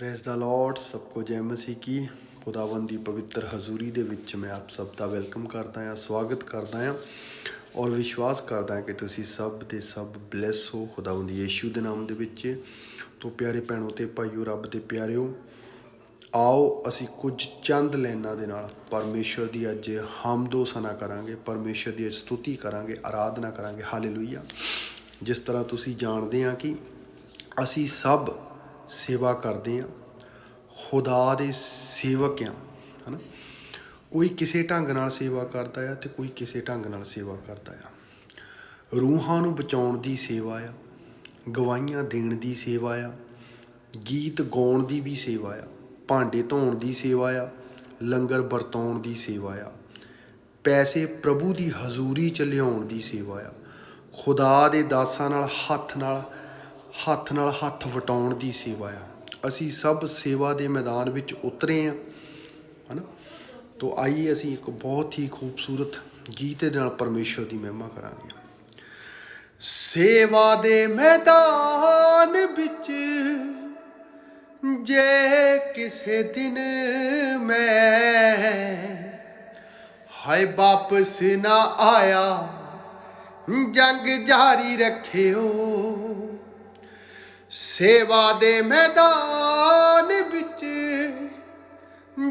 Praise the Lord ਸਭ ਕੋ ਜੈ ਮਸੀਹ ਕੀ। ਖੁਦਾਵੰਦ ਦੀ ਪਵਿੱਤਰ ਹਜ਼ੂਰੀ ਦੇ ਵਿੱਚ ਮੈਂ ਆਪ ਸਭ ਦਾ ਵੈਲਕਮ ਕਰਦਾ ਹਾਂ, ਸਵਾਗਤ ਕਰਦਾ ਹਾਂ ਔਰ ਵਿਸ਼ਵਾਸ ਕਰਦਾ ਹਾਂ ਕਿ ਤੁਸੀਂ ਸਭ ਦੇ ਸਭ ਬਲੈਸ ਹੋ। ਖੁਦਾਵੰਦ ਯੀਸ਼ੂ ਦੇ ਨਾਮ ਦੇ ਵਿੱਚ। ਤੋ ਪਿਆਰੇ ਭੈਣੋ ਤੇ ਭਾਈਓ, ਰੱਬ ਦੇ ਪਿਆਰਿਓ, ਆਓ ਅਸੀਂ ਕੁਝ ਚੰਦ ਲੈਣਾ ਦੇ ਨਾਲ ਪਰਮੇਸ਼ਰ ਦੀ ਅੱਜ ਹਮਦੋ ਸਨਾ ਕਰਾਂਗੇ, ਪਰਮੇਸ਼ਰ ਦੀ ਸਤੁਤੀ ਕਰਾਂਗੇ, ਆਰਾਧਨਾ ਕਰਾਂਗੇ। ਹਾਲੇਲੂਇਆ ਜਿਸ ਤਰ੍ਹਾਂ ਤੁਸੀਂ ਜਾਣਦੇ ਆ ਕਿ ਅਸੀਂ ਸਭ ਸੇਵਾ ਕਰਦੇ ਆ ਖੁਦਾ ਦੇ ਸੇਵਕ ਆ ਹਨਾ? ਕੋਈ ਕਿਸੇ ਢੰਗ ਨਾਲ ਸੇਵਾ ਕਰਦਾ ਆ ਤੇ ਕੋਈ ਕਿਸੇ ਢੰਗ ਨਾਲ ਸੇਵਾ ਕਰਦਾ ਆ। ਰੂਹਾਂ ਨੂੰ ਬਚਾਉਣ ਦੀ ਸੇਵਾ ਆ, ਗਵਾਹੀਆਂ ਦੇਣ ਦੀ ਸੇਵਾ ਆ, ਗੀਤ ਗਾਉਣ ਦੀ ਵੀ ਸੇਵਾ ਆ, ਭਾਂਡੇ ਧੋਣ ਦੀ ਸੇਵਾ ਆ, ਲੰਗਰ ਵਰਤਾਉਣ ਦੀ ਸੇਵਾ ਆ, ਪੈਸੇ ਪ੍ਰਭੂ ਦੀ ਹਜ਼ੂਰੀ ਚ ਲਿਆਉਣ ਦੀ ਸੇਵਾ ਆ। ਖੁਦਾ ਦੇ ਦਾਸਾਂ ਨਾਲ, ਹੱਥ ਨਾਲ ਹੱਥ ਨਾਲ ਹੱਥ ਵਟਾਉਣ ਦੀ ਸੇਵਾ ਆ। ਅਸੀਂ ਸਭ ਸੇਵਾ ਦੇ ਮੈਦਾਨ ਵਿੱਚ ਉਤਰੇ ਆ, ਹਨਾ? ਤੋ ਆਈਏ ਅਸੀਂ ਇੱਕ ਬਹੁਤ ਹੀ ਖੂਬਸੂਰਤ ਗੀਤ ਦੇ ਨਾਲ ਪਰਮੇਸ਼ਰ ਦੀ ਮਹਿਮਾ ਕਰਾਂਗੇ। ਸੇਵਾ ਦੇ ਮੈਦਾਨ ਵਿੱਚ ਜੇ ਕਿਸੇ ਦਿਨ ਮੈਂ ਹਾਏ ਵਾਪਸ ਨਾ ਆਇਆ, ਜੰਗ ਜਾਰੀ ਰੱਖਿਓ। ਸੇਵਾ ਦੇ ਮੈਦਾਨ ਵਿੱਚ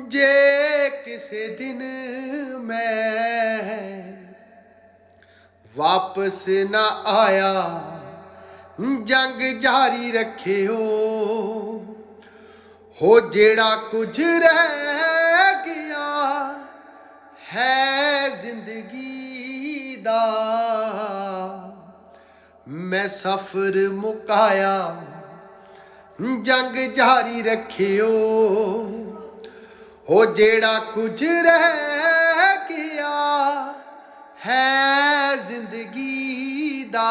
ਜੇ ਕਿਸੇ ਦਿਨ ਮੈਂ ਵਾਪਸ ਨਾ ਆਇਆ, ਜੰਗ ਜਾਰੀ ਰੱਖਿਓ। ਹੋ ਜਿਹੜਾ ਕੁਝ ਰਹਿ ਗਿਆ ਹੈ ਜ਼ਿੰਦਗੀ ਦਾ। ਮੈਂ ਸਫ਼ਰ ਮੁਕਾਇਆ, ਜੰਗ ਜਾਰੀ ਰੱਖਿਓ। ਹੋ ਜਿਹੜਾ ਕੁਝ ਰਹਿ ਗਿਆ ਹੈ ਜ਼ਿੰਦਗੀ ਦਾ,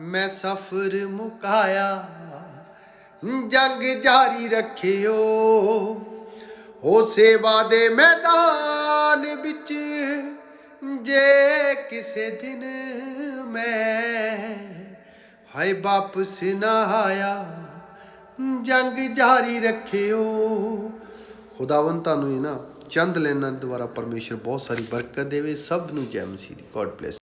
ਮੈਂ ਸਫ਼ਰ ਮੁਕਾਇਆ, ਜੰਗ ਜਾਰੀ ਰੱਖਿਓ। ਹੋ ਸੇਵਾ ਦੇ ਮੈਦਾਨ ਵਿੱਚ ਜੇ ਕਿਸੇ ਦਿਨ ਮੈਂ, ਹਾਏ ਵਾਪਸ ਨਾ ਆਇਆ, ਜੰਗ ਜਾਰੀ ਰੱਖਿਓ। ਖੁਦਾਵੰ ਤੁਹਾਨੂੰ ਇਹ ਨਾ ਚੰਦ ਲੈਣਾ ਦੁਆਰਾ ਪਰਮੇਸ਼ਰ ਬਹੁਤ ਸਾਰੀ ਬਰਕਤ ਦੇਵੇ, ਸਭ ਨੂੰ ਜੈ ਮਸੀਹ ਗੋਡ ਬlesਸ